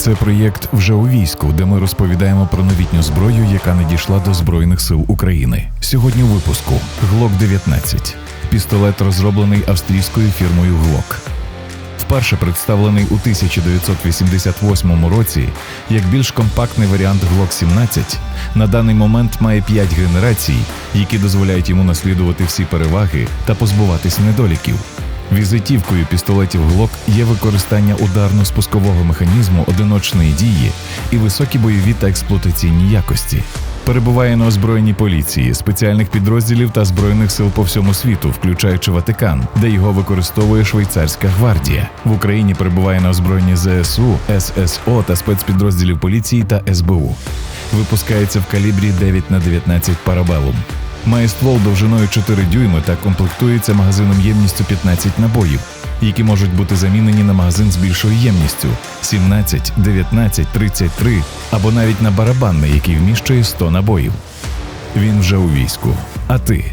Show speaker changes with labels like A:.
A: Це проєкт вже у війську, де ми розповідаємо про новітню зброю, яка надійшла до Збройних сил України. Сьогодні у випуску Глок 19 Пістолет розроблений австрійською фірмою Глок. Вперше представлений у 1988 році як більш компактний варіант Glock 17, на даний момент має 5 генерацій, які дозволяють йому наслідувати всі переваги та позбуватись недоліків. Візитівкою пістолетів Glock є використання ударно-спускового механізму одиночної дії і високі бойові та експлуатаційні якості. Перебуває на озброєнні поліції, спеціальних підрозділів та збройних сил по всьому світу, включаючи Ватикан, де його використовує швейцарська гвардія. В Україні перебуває на озброєнні ЗСУ, ССО та спецпідрозділів поліції та СБУ. Випускається в калібрі 9 на 19 парабелум. Має ствол довжиною 4 дюйми та комплектується магазином ємністю 15 набоїв, які можуть бути замінені на магазин з більшою ємністю 17, 19, 33 або навіть на барабанний, який вміщує 100 набоїв. Він вже у війську. А ти